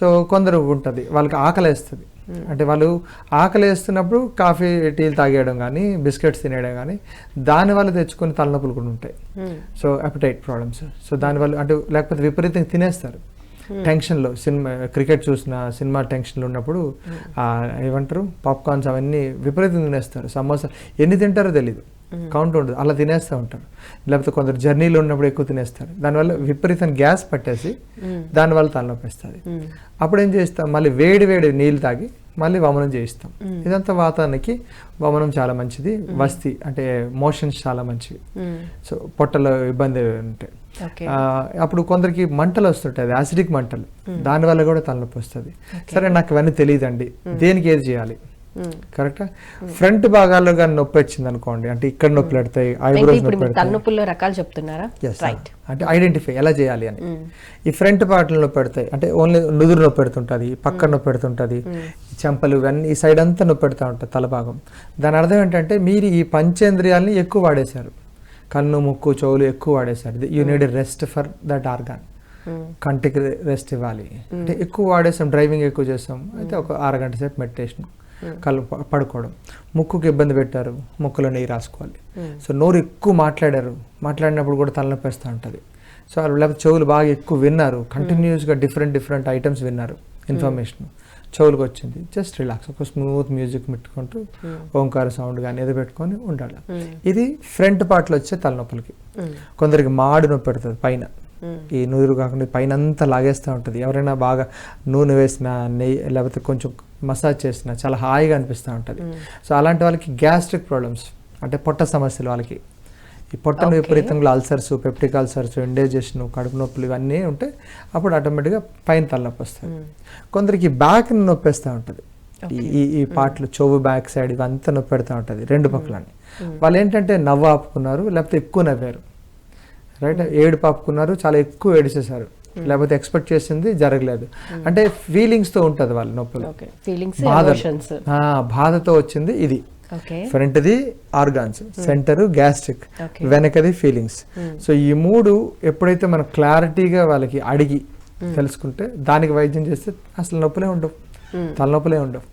So కొందరు ఉంటుంది వాళ్ళకి ఆకలేస్తుంది. అంటే వాళ్ళు ఆకలి వేస్తున్నప్పుడు కాఫీ టీలు తాగేయడం కానీ బిస్కెట్స్ తినేయడం కానీ దానివల్ల తెచ్చుకొని తలనొప్పులు కూడా ఉంటాయి. సో అపిటైట్ ప్రాబ్లమ్స్ సో దానివల్ల అంటే లేకపోతే విపరీతంగా తినేస్తారు. టెన్షన్లో సినిమా క్రికెట్ చూసిన సినిమా టెన్షన్లో ఉన్నప్పుడు ఏమంటారు? పాప్కార్న్స్ అవన్నీ విపరీతంగా తినేస్తారు. సమోసా ఎన్ని తింటారో తెలీదు. కౌంట్ ఉండదు అలా తినేస్తూ ఉంటారు. లేకపోతే కొందరు జర్నీలో ఉన్నప్పుడు ఎక్కువ తినేస్తారు. దానివల్ల విపరీతం గ్యాస్ పట్టేసి దానివల్ల తలనొప్పి వస్తుంది అప్పుడు ఏం చేస్తాం? మళ్ళీ వేడి వేడి నీళ్ళు తాగి మళ్ళీ వమనం చేయిస్తాం. ఇదంతా వాతావరణానికి వమనం చాలా మంచిది. వస్తి అంటే మోషన్స్ చాలా మంచివి. సో పొట్టలో ఇబ్బంది ఉంటాయి అప్పుడు కొందరికి మంటలు వస్తుంటాయి. యాసిడిక్ మంటలు. దానివల్ల కూడా తలనొప్పి వస్తుంది. సరే నాకు ఇవన్నీ తెలియదండి. దేనికి ఏది చేయాలి? కరెక్టా? ఫ్రంట్ భాగాల్లో కానీ నొప్పి వచ్చింది అనుకోండి అంటే ఇక్కడ నొప్పి పెడతాయి ఐబ్రోస్ నొప్పి తలనొప్పుల్లో రకాలు చెప్తున్నారా? రైట్ అంటే ఐడెంటిఫై ఎలా చేయాలి అని. ఈ ఫ్రంట్ పార్ట్లో నొప్పి పెడతాయి అంటే ఓన్లీ నుదురు నొప్పి పెడుతుంటుంది పక్క నొప్పి పెడుతుంటుంది చెంపలు ఇవన్నీ ఈ సైడ్ అంతా నొప్పి పెడతా ఉంటుంది తల భాగం దాని అర్థం ఏంటంటే మీరు ఈ పంచేంద్రియాలని ఎక్కువ వాడేశారు. కన్ను ముక్కు చెవులు ఎక్కువ వాడేశారు. You need rest for that organ కంటికి రెస్ట్ ఇవ్వాలి. అంటే ఎక్కువ వాడేసాం డ్రైవింగ్ ఎక్కువ చేస్తాం అయితే ఒక అరగంట సేపు మెడిటేషన్. కళ్ళు ప- పడుకోవడం. ముక్కుకి ఇబ్బంది పెట్టారు ముక్కులో నెయ్యి రాసుకోవాలి. సో నోరు ఎక్కువ మాట్లాడారు మాట్లాడినప్పుడు కూడా తలనొప్పి వేస్తూ ఉంటుంది. సో వాళ్ళు లేకపోతే చెవులు బాగా ఎక్కువ విన్నారు కంటిన్యూస్గా డిఫరెంట్ డిఫరెంట్ ఐటమ్స్ విన్నారు ఇన్ఫర్మేషన్ చెవులకు వచ్చింది జస్ట్ రిలాక్స్ ఒక స్మూత్ మ్యూజిక్ పెట్టుకుంటూ ఓంకార సౌండ్ కానీ ఏదో పెట్టుకొని ఉండాలి. ఇది ఫ్రంట్ పార్ట్లో వచ్చే తలనొప్పులకి. కొందరికి మాడు నొప్పి పెడుతుంది పైన. ఈ నూరు కాకుండా పైన అంతా లాగేస్తూ ఉంటుంది. ఎవరైనా బాగా నూనె వేసినా నెయ్యి లేకపోతే కొంచెం మసాజ్ చేసినా చాలా హాయిగా అనిపిస్తూ ఉంటుంది. సో అలాంటి వాళ్ళకి గ్యాస్ట్రిక్ ప్రాబ్లమ్స్ అంటే పొట్ట సమస్యలు వాళ్ళకి. ఈ పొట్టను విపరీతంగా అల్సర్స్ పెప్టిక్ అల్సర్స్ ఇండైజెషన్ కడుపు నొప్పులు ఇవన్నీ ఉంటే అప్పుడు ఆటోమేటిక్గా పైన తలనొప్పి వస్తుంది. కొందరికి బ్యాక్ నొప్పేస్తూ ఉంటుంది. ఈ- ఈ పార్ట్లు చెవు బ్యాక్ సైడ్ ఇవంతా నొప్పి పెడతా ఉంటుంది రెండు పక్కలని వాళ్ళు ఏంటంటే నవ్వు ఆపుకున్నారు లేకపోతే ఎక్కువ నవ్వారు. రైట్ ఏడు పాపుకున్నారు చాలా ఎక్కువ ఏడిసేశారు. లేకపోతే ఎక్స్పెక్ట్ చేసింది జరగలేదు. అంటే ఫీలింగ్స్తో ఉంటుంది వాళ్ళ నొప్పులు. బాధ బాధతో వచ్చింది ఇది. ఓకే ఫ్రంట్ది ఆర్గాన్స్ సెంటర్ గ్యాస్ట్రిక్. వెనకది ఫీలింగ్స్ సో ఈ మూడు ఎప్పుడైతే మనం క్లారిటీగా వాళ్ళకి అడిగి తెలుసుకుంటే దానికి వైద్యం చేస్తే అసలు నొప్పులే ఉండవు. తలనొప్పులే ఉండవు.